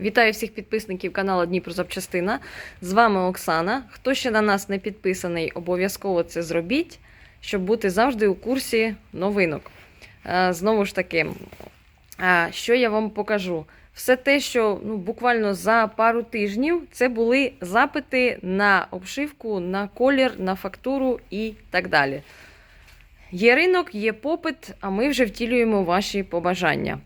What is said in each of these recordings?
Вітаю всіх підписників каналу Дніпро Запчастина. З вами Оксана. Хто ще на нас не підписаний, обов'язково це зробіть, щоб бути завжди у курсі новинок. Е, Знову ж таки, е, що я вам покажу? Все те, що ну, буквально за пару тижнів це були запити на обшивку, на колір, на фактуру і так далі. Є ринок, є попит, а ми вже втілюємо ваші побажання.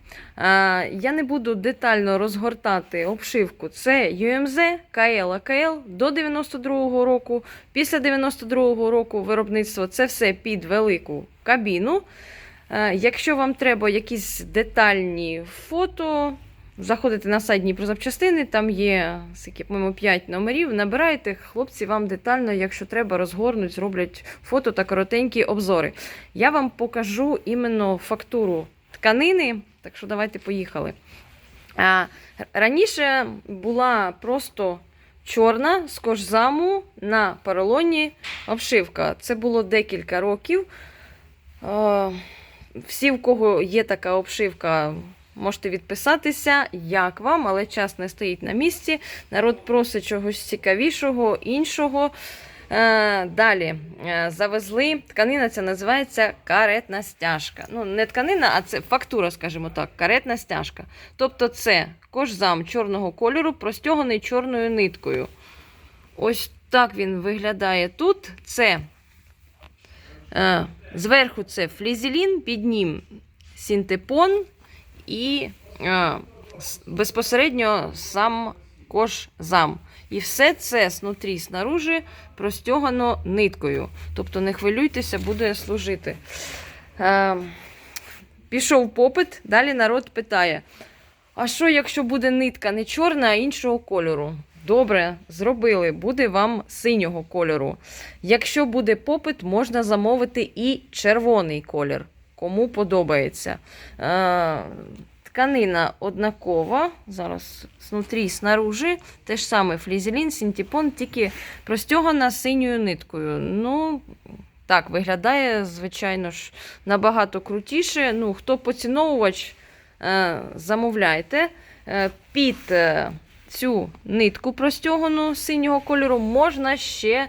Я не буду детально розгортати обшивку. Це UMZ, KL, AKL до 92-го року. Після 92-го року виробництво це все під велику кабіну. Якщо вам треба якісь детальні фото, заходите на сайт Дніпро запчастини, там є по-моєму, 5 номерів. Набирайте, хлопці вам детально, якщо треба, розгорнуть, зроблять фото та коротенькі обзори. Я вам покажу іменно фактуру тканини, так що давайте поїхали. А, раніше була просто чорна з кожзаму на поролоні обшивка. Це було декілька років. Всі, в кого є така обшивка, можете відписатися, як вам, але час не стоїть на місці. Народ просить чогось цікавішого, іншого. Е, Далі е, завезли. Тканина ця називається каретна стяжка. Ну, не тканина, а це фактура, скажімо так, каретна стяжка. Тобто це кожзам чорного кольору, простяганий чорною ниткою. Ось так він виглядає тут. Це е, зверху це флізелін, під ним синтепон і е, безпосередньо сам кожзам. І все це знутрі, снаружи простягано ниткою. Тобто не хвилюйтеся, буде служити. Е, пішов попит, далі народ питає: а що, якщо буде нитка не чорна, а іншого кольору? Добре, зробили, буде вам синього кольору. Якщо буде попит, можна замовити і червоний колір. Кому подобається. Е, тканина однакова. Зараз знутрі, снаружи. Те ж саме флізелін, синтепон, тільки простягана синьою ниткою. Ну, так, виглядає, звичайно ж, набагато крутіше. Ну, хто поціновувач, е, замовляйте. Е, під цю нитку простягану синього кольору можна ще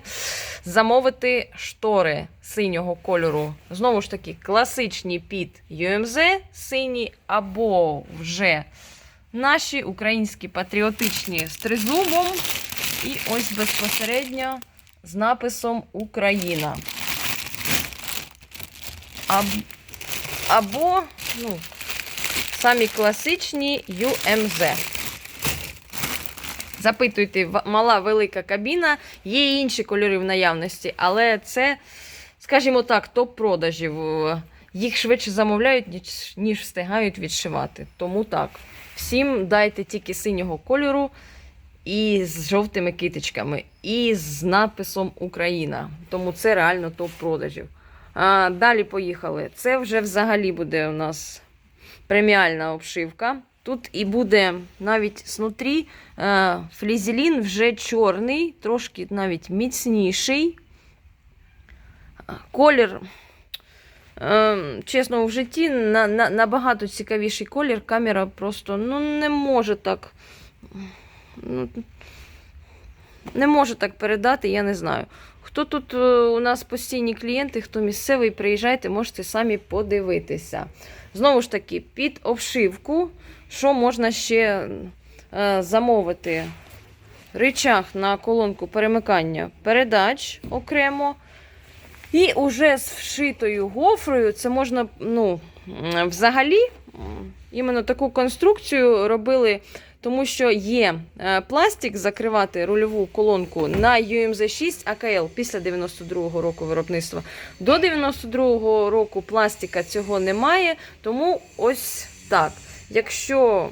замовити штори синього кольору. Знову ж таки, класичні під UMZ сині, або вже наші українські патріотичні з тризубом. І ось безпосередньо з написом Україна. Аб... Або, ну, самі класичні UMZ. Запитуйте, мала велика кабіна, є інші кольори в наявності, але це, скажімо так, топ-продажів. Їх швидше замовляють, ніж, ніж встигають відшивати. Тому так. Всім дайте тільки синього кольору і з жовтими китичками, і з написом Україна. Тому це реально топ-продажів. А, далі поїхали. Це вже взагалі буде у нас преміальна обшивка. Тут і буде навіть знутрі е, флізелін вже чорний, трошки навіть міцніший. Колір, е, чесно, в житті на, на, набагато цікавіший колір. Камера просто ну, не може так. Ну, не можу так передати, я не знаю. Хто тут е, у нас постійні клієнти, хто місцевий, приїжджайте, можете самі подивитися. Знову ж таки, під обшивку, що можна ще е, замовити? Ричаг на колонку перемикання передач окремо. І уже з вшитою гофрою це можна, ну, взагалі, іменно таку конструкцію робили тому що є е, пластик закривати рульову колонку на UMZ 6 AKL після 92-го року виробництва. До 92-го року пластика цього немає, тому ось так. Якщо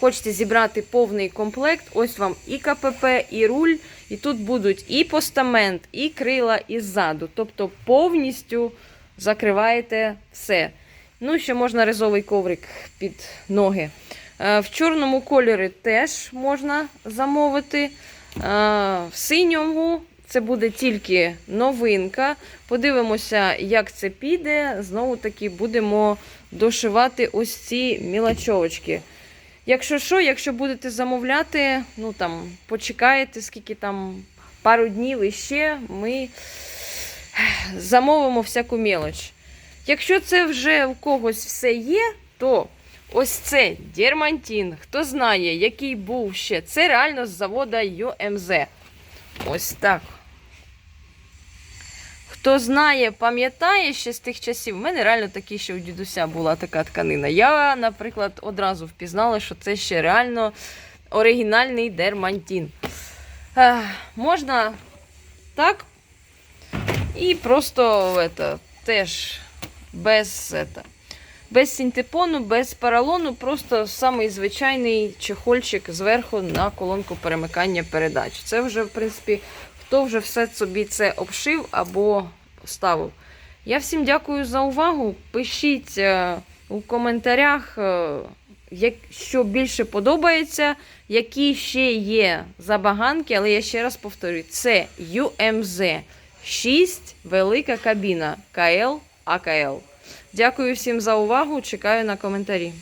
хочете зібрати повний комплект, ось вам і КПП, і руль, і тут будуть і постамент, і крила, і ззаду. Тобто повністю закриваєте все. Ну, ще можна ризовий коврик під ноги. Е, В чорному кольорі теж можна замовити. Е, В синьому це буде тільки новинка. Подивимося, як це піде. Знову таки будемо дошивати ось ці мілочовочки. Якщо що, якщо будете замовляти, ну там почекаєте, скільки там пару днів і ще ми замовимо всяку мелоч. Якщо це вже у когось все є, то ось це дермантин. Хто знає, який був ще, це реально з завода UMZ. Ось так. Хто знає, пам'ятає ще з тих часів, в мене реально такі ще у дідуся була така тканина. Я, наприклад, одразу впізнала, що це ще реально оригінальний дермантин. Ех, можна так. І просто это, теж без, это, без синтепону, без поролону, просто самий звичайний чехольчик зверху на колонку перемикання передач. Це вже, в принципі, хто вже все собі це обшив або ставив. Я всім дякую за увагу. Пишіть е, у коментарях, е, що більше подобається, які ще є забаганки, але я ще раз повторюю, це UMZ 6, велика кабіна КЛ АКЛ. Дякую всім за увагу. Чекаю на коментарі.